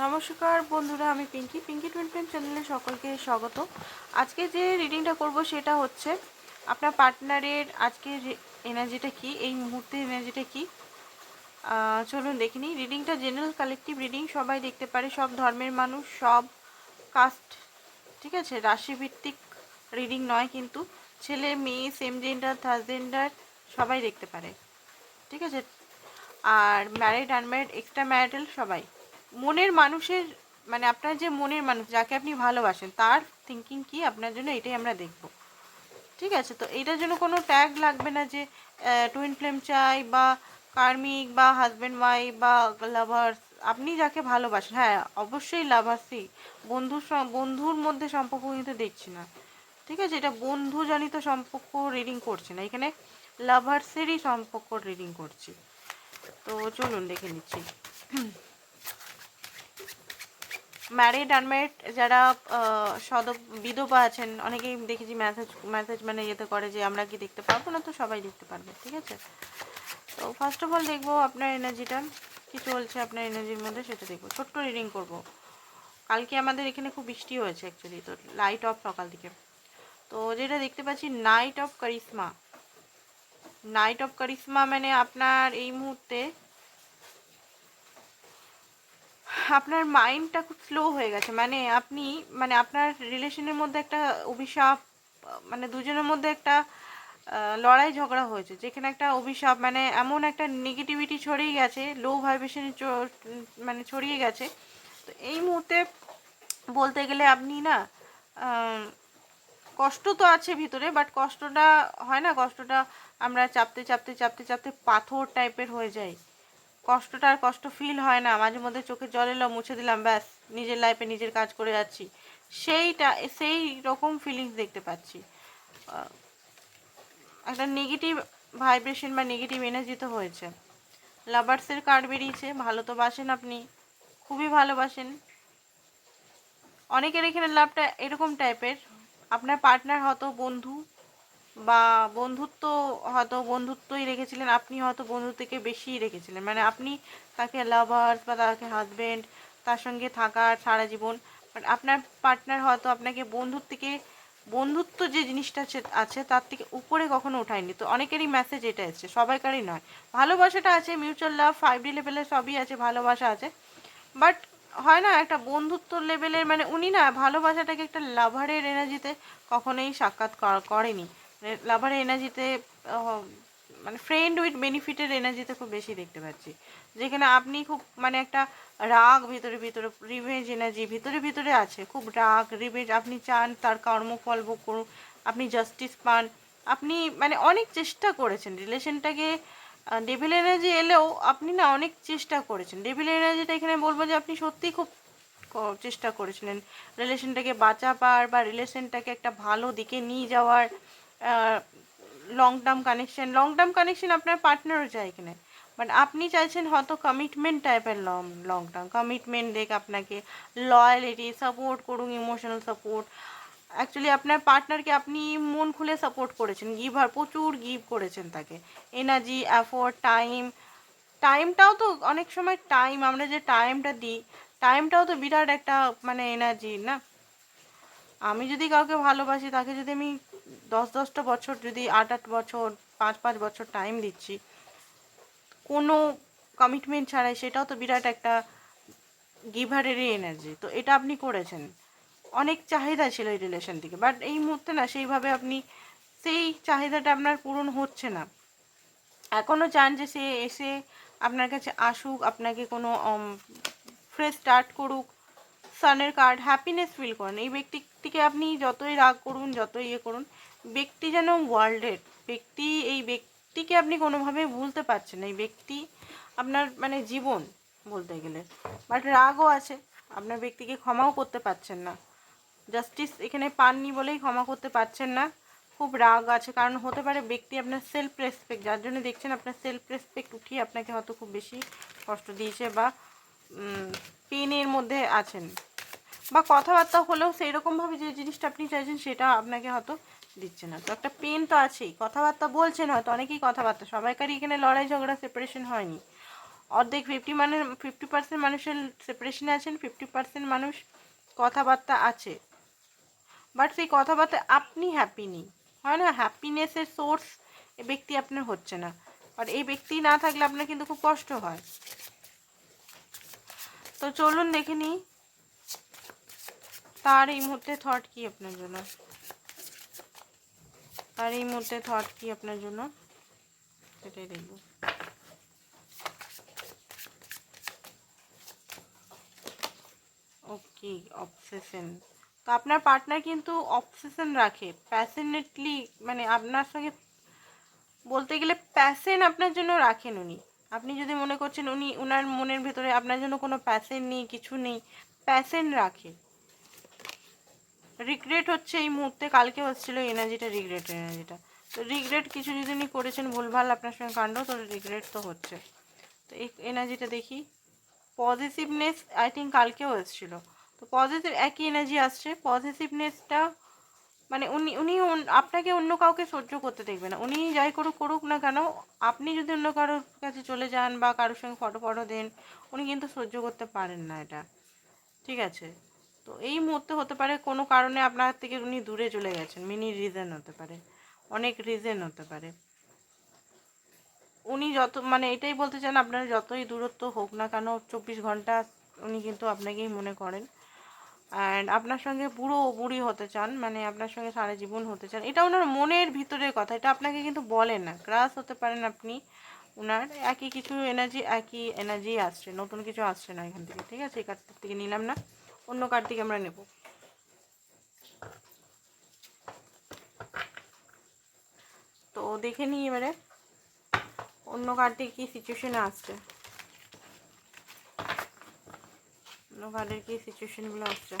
নমস্কার বন্ধুরা, আমি পিঙ্কি। পিঙ্কি টুয়েন টেন চ্যানেলে সকলকে স্বাগত। আজকে যে রিডিংটা করব সেটা হচ্ছে আপনার পার্টনারের আজকের এনার্জিটা কি, এই মুহূর্তে এনার্জিটা কি। চলুন দেখিনি রিডিংটা জেনারেল কালেকটিভ রিডিং সবাই দেখতে পারে, সব ধর্মের মানুষ, সব কাস্ট ঠিক আছে? রাশিভিত্তিক রিডিং নয় কিন্তু, ছেলে, মেয়ে সেম জেন্ডার থার্ড জেন্ডার সবাই দেখতে পারে, ঠিক আছে? আর ম্যারিড আনম্যারিড এক্সট্রা ম্যারিটাল সবাই। মনের মানুষের মানে আপনার যে মনের মানুষ, যাকে আপনি ভালোবাসেন, তার থিঙ্কিং কি? আপনার জন্য এটাই আমরা দেখব। ঠিক আছে? তো এটার জন্য কোনো ট্যাগ লাগবে না যে টুইন ফ্লেম চাই বা কার্মিক বা হাজব্যান্ড ওয়াইফ বা লাভার্স আপনি যাকে ভালোবাসেন হ্যাঁ অবশ্যই লাভার্সই বন্ধুর বন্ধুর মধ্যে সম্পর্ক কিন্তু দেখছি না। ঠিক আছে? এটা বন্ধুজনিত সম্পর্ক রিডিং করছে না। এখানে লাভার্সেরই সম্পর্ক রিডিং করছি। তো চলুন দেখে নিচ্ছি। ম্যারিড আনম্যারিড যারা সদ বিধবা আছেন, অনেকেই দেখেছি মেসেজ মেসেজ মানে ইয়েতে করে যে আমরা কি দেখতে পারব না তো সবাই দেখতে পারবে, ঠিক আছে? তো ফার্স্ট অফ অল দেখব আপনার এনার্জিটা কি চলছে আপনার এনার্জির মধ্যে সেটা দেখব। ছোট্ট রিডিং করব। কালকে আমাদের এখানে খুব বৃষ্টি হয়েছে অ্যাকচুয়ালি তো লাইট অফ সকাল থেকে তো যেটা দেখতে পাচ্ছি knight of charisma knight of charisma মানে আপনার এই মুহূর্তে আপনার মাইন্ডটা খুব স্লো হয়ে গেছে। মানে আপনি মানে আপনার রিলেশনের মধ্যে একটা অভিশাপ মানে দুজনের মধ্যে একটা লড়াই ঝগড়া হয়েছে। যেখানে একটা অভিশাপ মানে এমন একটা নেগেটিভিটি ছড়িয়ে গেছে লো ভাইব্রেশনে মানে ছড়িয়ে গেছে। তো এই মুহূর্তে বলতে গেলে আপনি না কষ্ট তো আছে ভিতরে বাট কষ্টটা হয় না, কষ্টটা আমরা চাপতে চাপতে চাপতে চাপতে পাথর টাইপের হয়ে যাই। কষ্টটা আর কষ্ট ফিল হয় না। মাঝে মধ্যে চোখে জল এলো, মুছে দিলাম, ব্যাস, নিজের লাইফে নিজের কাজ করে যাচ্ছি। সেইটা, সেই রকম ফিলিংস দেখতে পাচ্ছি। একটা নেগেটিভ ভাইব্রেশন বা নেগেটিভ এনার্জি তো হয়েছে। লাভার্সের কার্ড বেরিয়েছে, ভালো তো বাসেন আপনি, খুবই ভালোবাসেন। অনেকের এখানে লাভটা এরকম টাইপের আপনার পার্টনার হয়তো বন্ধু বা বন্ধুত্ব হয়তো বন্ধুত্বই রেখেছিলেন, আপনি হয়তো বন্ধু থেকে বেশিই রেখেছিলেন। মানে আপনি তাকে লাভার্স বা তাকে হাজবেন্ড তার সঙ্গে থাকার সারা জীবন বাট আপনার পার্টনার হয়তো আপনাকে বন্ধুর থেকে বন্ধুত্ব যে জিনিসটা আছে- তার থেকে উপরে কখনো ওঠায়নি তো অনেকেরই মেসেজ এটা এসছে, সবাইকারই নয়। ভালোবাসাটা আছে মিউচুয়াল লাভ ফাইভ ডি লেভেলের সবই আছে, ভালোবাসা আছে। বাট হয় না, একটা বন্ধুত্ব লেভেলের মানে উনি না ভালোবাসাটাকে একটা লাভারের এনার্জিতে কখনোই সাক্ষাৎ করেনি। লাভারের এনার্জিতে মানে ফ্রেন্ড উইথ বেনিফিটের এনার্জিতে খুব বেশি দেখতে পাচ্ছি। যেখানে আপনি খুব মানে একটা রাগ ভিতরে ভিতরে রিভেঞ্জ এনার্জি ভিতরে ভিতরে আছে। খুব রাগ রিভেঞ্জ আপনি চান তার কর্মফল ভোগ করুন, আপনি জাস্টিস পান। আপনি মানে অনেক চেষ্টা করেছেন। রিলেশনটাকে ডেভিল এনার্জি এলেও আপনি না অনেক চেষ্টা করেছেন। ডেভিল এনার্জিটা এখানে বলব যে আপনি সত্যিই খুব চেষ্টা করেছিলেন। রিলেশনটাকে বাঁচাবার বা রিলেশনটাকে একটা ভালো দিকে নিয়ে যাওয়ার। Long term connection long term connection আপনার পার্টনারও চাই এখানে বাট আপনি চাইছেন হয়তো কমিটমেন্ট টাইপের লং লং টার্ম কমিটমেন্ট দেখ আপনাকে লয়ালিটি সাপোর্ট করুন ইমোশনাল সাপোর্ট অ্যাকচুয়ালি আপনার পার্টনারকে আপনি মন খুলে সাপোর্ট করেছেন গিভার প্রচুর গিভ করেছেন তাকে। এনার্জি অ্যাফোর্ড টাইম টাইমটাও তো অনেক সময় টাইম আমরা যে টাইমটা দিই টাইমটাও তো বিরাট একটা মানে এনার্জি না? আমি যদি কাউকে ভালোবাসি, তাকে যদি আমি দশ দশটা বছর যদি আট আট বছর, পাঁচ পাঁচ বছর টাইম দিচ্ছি, কোনো কমিটমেন্ট ছাড়াই সেটাও তো বিরাট একটা গিভারেরই এনার্জি তো এটা আপনি করেছেন। অনেক চাহিদা ছিল এই রিলেশন থেকে। বাট এই মুহূর্তে না সেইভাবে আপনি সেই চাহিদাটা আপনার পূরণ হচ্ছে না। এখনও চান যে সে এসে আপনার কাছে আসুক, আপনাকে কোনো ফ্রেশ স্টার্ট করুক সানের কার্ড হ্যাপিনেস ফিল করেন। এই ব্যক্তিটিকে আপনি যতই রাগ করুন, যতই ইয়ে করুন ব্যক্তি যেন ওয়ার্ল্ডের ব্যক্তি, এই ব্যক্তিকে আপনি কোনোভাবে ভুলতে পারছেন না, এই ব্যক্তি আপনার মানে জীবন বলতে গেলে। বাট রাগও আছে, আপনার ব্যক্তিকে ক্ষমাও করতে পারছেন না। জাস্টিস এখানে পাননি বলেই ক্ষমা করতে পারছেন না। খুব রাগ আছে, কারণ হতে পারে ব্যক্তি আপনার সেলফ রেসপেক্ট যার জন্য দেখছেন আপনার সেলফ রেসপেক্ট উঠিয়ে আপনাকে হয়তো খুব বেশি কষ্ট দিয়েছে বা পেনের মধ্যে আছেন। বা কথাবার্তা হলেও সেই রকমভাবে যে জিনিসটা আপনি চাইছেন সেটা আপনাকে হয়তো দিচ্ছে না। তো একটা পেন তো আছেই। কথাবার্তা বলছেন হয়তো, অনেকেই কথাবার্তা। সবাইকারই এখানে লড়াই ঝগড়া সেপারেশন হয়নি। অর্ধেক ফিফটি মানে ফিফটি পার্সেন্ট মানুষের সেপারেশনে আছেন ফিফটি পার্সেন্ট মানুষ কথাবার্তা আছে। বাট সেই কথাবার্তা আপনি হ্যাপি নেই। হয় না? হ্যাপিনেসের সোর্স এই ব্যক্তি আপনার হচ্ছে না। আর এই ব্যক্তি না থাকলে আপনার কিন্তু খুব কষ্ট হয়। তো চলুন দেখে নিই, তার এই মুহূর্তে থট কি আপনার জন্য? তার এই মুহূর্তে থট কি আপনার জন্য? সেটাই দেখব। ওকে অবসেশন তো আপনার পার্টনার কিন্তু অবসেশন রাখে। প্যাশনেটলি মানে আপনার সঙ্গে বলতে গেলে প্যাশন আপনার জন্য রাখেন উনি। আপনি যদি মনে করছেন উনি, উনার মনের ভেতরে আপনার জন্য কোনো প্যাশন নেই, কিছু নেই প্যাশন রাখে। রিগ্রেট হচ্ছে এই মুহূর্তে, কালকে হচ্ছিল এনার্জিটা রিগ্রেট এনার্জিটা তো রিগ্রেট কিছু যদি উনি করেছেন, ভুলভাল আপনার সঙ্গে কাণ্ড, তো রিগ্রেট তো হচ্ছে। তো এই এনার্জিটা দেখি। পজিটিভনেস আই থিঙ্ক কালকেও এসেছিল। তো পজিটিভ একই এনার্জি আসছে। পজিটিভনেসটা মানে উনি উনি আপনাকে অন্য কাউকে সহ্য করতে দেখবে না। উনি যাই করুক করুক না কেন, আপনি যদি অন্য কারোর কাছে চলে যান বা কারোর সঙ্গে ফটো ফটো দেন, উনি কিন্তু সহ্য করতে পারেন না এটা। ঠিক আছে? তো এই মুহূর্তে হতে পারে কোনো কারণে আপনার থেকে উনি দূরে চলে গেছেন। মিনি রিজন হতে পারে। অনেক রিজন হতে পারে। উনি যত মানে এটাই বলতে চান, আপনার যতই দূরত্ব হোক না কেন, চব্বিশ ঘণ্টা উনি কিন্তু আপনাকেই মনে করেন। অ্যান্ড আপনার সঙ্গে পুরো বুড়ি হতে চান মানে আপনার সঙ্গে সারা জীবন হতে চান, এটা ওনার মনের ভিতরের কথা, এটা আপনাকে কিন্তু বলেন না। ক্রাস হতে পারেন আপনি ওনার একই কিছু এনার্জি একই এনার্জি আসছে, নতুন কিছু আসছে না এখান থেকে, ঠিক আছে? এই কার্ডটার থেকে নিলাম না। অন্য কার থেকে আমরা নেব। তো দেখে নিই এবারে, অন্য কার্ডে কি সিচুয়েশনে আসছে? অন্য কার্ডের কি সিচুয়েশনগুলো আসছে?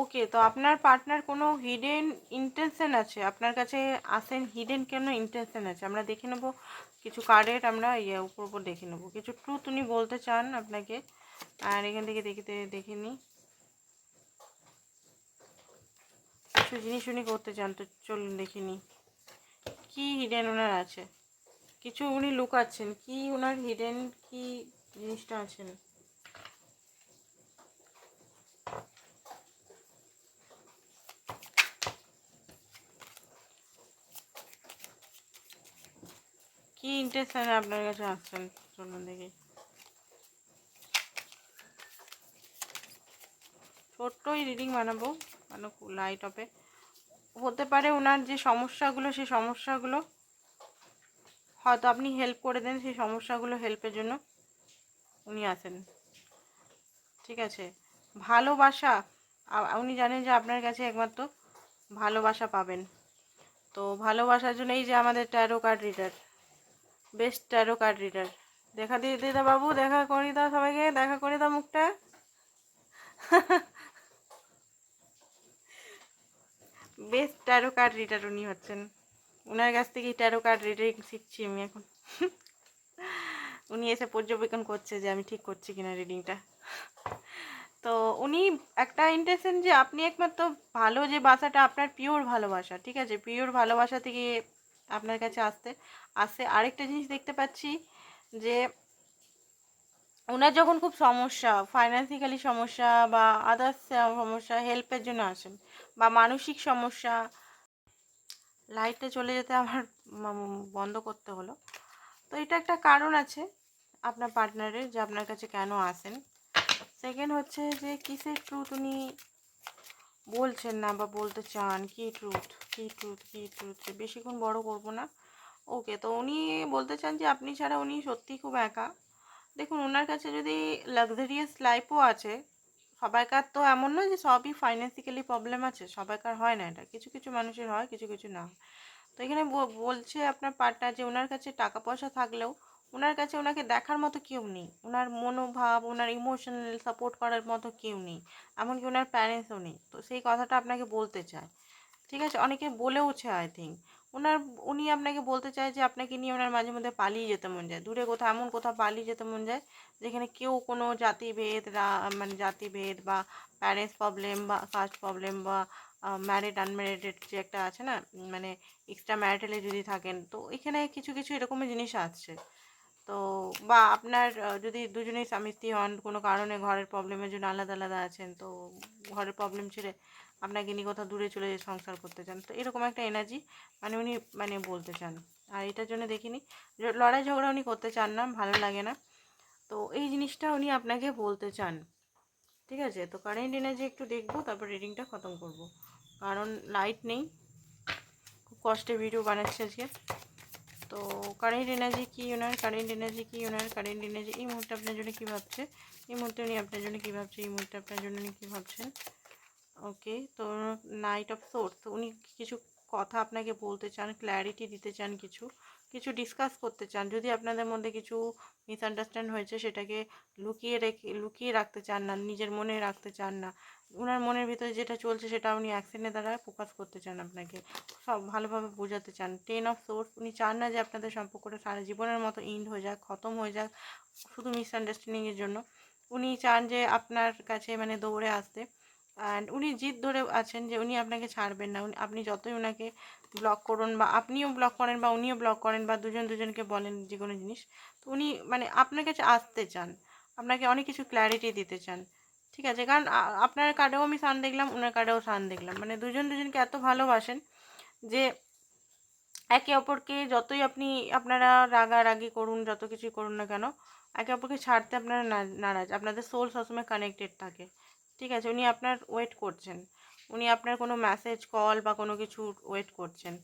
ওকে তো আপনার পার্টনার কোনো হিডেন ইন্টেনশন আছে? আপনার কাছে আসেন হিডেন কেন ইন্টেনশন আছে? আমরা দেখে নেব, কিছু কার্ডের আমরা ইয়ে উপর উপর দেখে নেব। কিছু ট্রুথ উনি বলতে চান আপনাকে, আর এখান থেকে দেখতে, দেখে নিই। কিছু জিনিস উনি করতে চান, তো চলুন দেখে নিই। কী হিডেন ওনার আছে? কিছু উনি লুকাচ্ছেন, কি ওনার হিডেন কি জিনিসটা আছেন? কি ইন্টেনশনে আপনার কাছে আসছেন চলুন দেখি। ছোট্টই রিডিং বানাবো মানে লাইট অফে হতে পারে ওনার যে সমস্যাগুলো, সেই সমস্যাগুলো হয়তো আপনি হেল্প করে দেন, সেই সমস্যাগুলো হেল্পের জন্য উনি আসেন ঠিক আছে? ভালোবাসা উনি জানেন যে আপনার কাছে একমাত্র ভালোবাসা পাবেন। তো ভালোবাসার জন্য এই যে আমাদের tarot card reader best tarot card reader দেখা দিয়ে দিদা বাবু, দেখা করি দাও সবাইকে, দেখা করে দাও মুখটা। বেস্ট ট্যারো কার্ড রিডার উনি হচ্ছেন। ওনার কাছ থেকেই ট্যারো কার্ড রিডিং শিখছি আমি এখন। উনি এসে পর্যবেক্ষণ করছে যে আমি ঠিক করছি কিনা রিডিংটা তো উনি একটা ইন্টেনশন যে আপনি একমাত্র ভালো যে বাসাটা, আপনার পিওর ভালোবাসা, ঠিক আছে? পিওর ভালোবাসা থেকে আপনার কাছে আসতে, আসে। আরেকটা জিনিস দেখতে পাচ্ছি যে ওনার যখন খুব সমস্যা ফাইন্যান্সিক্যালি সমস্যা বা আদার্স সমস্যা হেল্পের জন্য আসেন বা মানসিক সমস্যা লাইটটা চলে যেতে আমার বন্ধ করতে হলো। তো এটা একটা কারণ আছে আপনার পার্টনারের যে আপনার কাছে কেন আসেন। সেকেন্ড হচ্ছে যে কিসের ট্রুথ উনি বলছেন না বা বলতে চান, কি ট্রুথ কি ট্রুথ কি ট্রুথ বেশিক্ষণ বড় করব না। ওকে তো উনি বলতে চান যে আপনি ছাড়া উনি সত্যিই খুব একা। দেখুন ওনার কাছে যদি লাক্সারিয়াস লাইফও আছে, সবাইকার তো এমন নয় যে সবই ফাইন্যান্সিক্যালি প্রবলেম আছে, সবাইকার হয় না এটা। কিছু কিছু মানুষের হয়, কিছু কিছু না। তো এখানে বলছে আপনার পার্টনার যে ওনার কাছে টাকা পয়সা থাকলেও ওনার কাছে ওনাকে দেখার মতো কেউ নেই। ওনার মনোভাব, ওনার ইমোশনাল সাপোর্ট করার মতো কেউ নেই। এমনকি ওনার প্যারেন্টসও নেই। তো সেই কথাটা আপনাকে বলতে চায় ঠিক আছে? অনেকে বলেওছে আই থিঙ্ক ওনার, উনি আপনাকে বলতে চায় যে, আপনাকে নিয়ে ওনার মাঝে মধ্যে পালিয়ে যেতে মন যায়। দূরে কোথাও, এমন কোথাও পালিয়ে যেতে মন যায়, যেখানে কেউ কোনো জাতিভেদ মানে জাতিভেদ বা প্যারেন্টস প্রবলেম বা কাস্ট প্রবলেম বা ম্যারিড আনম্যারিডেড যে একটা আছে না মানে এক্সট্রা ম্যারিটালে যদি থাকেন, তো এখানে কিছু কিছু এরকমই জিনিস আছে তো বা আপনার যদি দুজনেই স্বামী স্ত্রী হন, কোনো কারণে ঘরের প্রবলেমের জন্য আলাদা আলাদা আছেন, তো ঘরের প্রবলেম ছেড়ে আপনাকে নিয়ে কোথাও দূরে চলে সংসার করতে চান, তো এরকম একটা এনার্জি মানে উনি মানে বলতে চান। আর এটার জন্য দেখিনি। লড়াই ঝগড়া উনি করতে চান না, ভালো লাগে না। তো এই জিনিসটা উনি আপনাকে বলতে চান। ঠিক আছে? তো কারেন্ট এনার্জি একটু দেখব, তারপর রিডিংটা খতম করব। কারণ লাইট নেই। খুব কষ্টে ভিডিও বানাচ্ছি আজকে। তো কারেন্ট এনার্জি কি ওনার কারেন্ট এনার্জি কি ওনার কারেন্ট এনার্জি এই মুহূর্তে আপনার জন্য কী ভাবছে? এই মুহূর্তে উনি আপনার জন্য কী ভাবছে? এই মুহূর্তে আপনার জন্য উনি কী ভাবছেন? ওকে, তো নাইট অফ সোর্স উনি কিছু কথা আপনাকে বলতে চান ক্ল্যারিটি দিতে চান কিছু। কিছু ডিসকাস করতে চান, যদি আপনাদের মধ্যে কিছু মিসআন্ডারস্ট্যান্ড হয়েছে সেটাকে লুকিয়ে রেখে, লুকিয়ে রাখতে চান না, নিজের মনে রাখতে চান না ওনার মনের ভিতরে যেটা চলছে সেটা উনি অ্যাকশনের দ্বারা ফোকাস করতে চান আপনাকে, সব ভালোভাবে বোঝাতে চান টেন অফ সোর্স উনি চান না যে আপনাদের সম্পর্কটা সারা জীবনের মতো ইন্ড হয়ে যাক, খতম হয়ে যাক, শুধু মিসআন্ডারস্ট্যান্ডিংয়ের জন্য, উনি চান যে আপনার কাছে মানে দৌড়ে আসতে অ্যান্ড উনি জিদ ধরে আছেন যে উনি আপনাকে ছাড়বেন না। আপনি যতই ওনাকে ব্লক করুন বা আপনিও ব্লক করেন বা উনিও ব্লক করেন বা দুজন দুজনকে বলেন যে কোনো জিনিস, তো উনি মানে আপনার কাছে আসতে চান। আপনাকে অনেক কিছু ক্ল্যারিটি দিতে চান। ঠিক আছে? কারণ আপনার কার্ডেও আমি সান দেখলাম ওনার কার্ডেও সান দেখলাম। মানে দুজন দুজনকে এত ভালোবাসেন যে একে অপরকে যতই আপনি, আপনারা রাগারাগি করুন, যত কিছুই করুন না কেন, একে অপরকে ছাড়তে আপনারা নারাজ। আপনাদের সোল সবসময় কানেক্টেড থাকে। ঠিক আছে, উনি আপনার ওয়েট করছেন। উনি আপনার কোনো মেসেজ কল বা কোনো কিছু ওয়েট করছেন।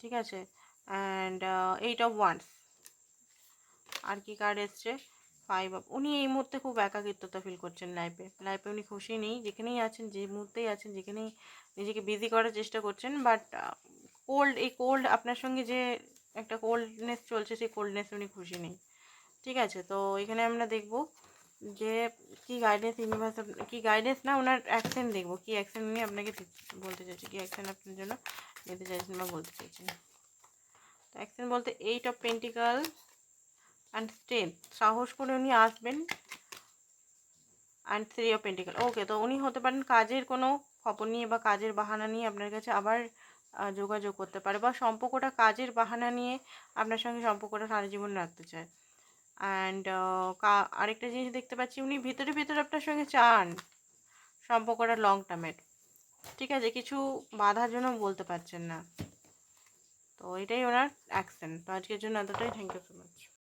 ঠিক আছে? অ্যান্ড এইট অফ ওয়ান্স আর কি কার্ড এসছে? ফাইভ অফ উনি এই মুহূর্তে খুব একাকিত্বতা ফিল করছেন লাইফে লাইফে উনি খুশি নেই, যেখানেই আছেন, যে মুহূর্তেই আছেন, যেখানেই নিজেকে বিজি করার চেষ্টা করছেন বাট কোল্ড এই কোল্ড আপনার সঙ্গে যে একটা কোল্ডনেস চলছে, সেই কোল্ডনেস উনি খুশি নেই। ঠিক আছে? তো এখানে আমরা দেখব যে কি গাইডেন্স ইউনিভার্স কি গাইডেন্স না ওনার অ্যাকশন দেখব, কি অ্যাকশন নিয়ে আপনাকে বলতে চাইছে, কি অ্যাকশন আপনার জন্য নিতে চাইছেন বা বলতে চাইছেন। তো অ্যাকশন বলতে eight of pentacle and strength সাহস করে উনি আসবেন and three of pentacle okay তো উনি হতে পারেন কাজের কোনো খবর নিয়ে বা কাজের বাহানা নিয়ে আপনার কাছে আবার যোগাযোগ করতে পারে বা সম্পর্কটা কাজের বাহানা নিয়ে আপনার সঙ্গে সম্পর্কটা সারা জীবন রাখতে চায়। অ্যান্ড আরেকটা জিনিস দেখতে পাচ্ছি, উনি ভিতরে ভিতরে আপনার সঙ্গে চান। সম্পর্কটা লং টার্মের ঠিক আছে, কিছু বাধার জন্য বলতে পারছেন না। তো এটাই ওনার অ্যাকশন তো আজকের জন্য এতটাই। Thank you so much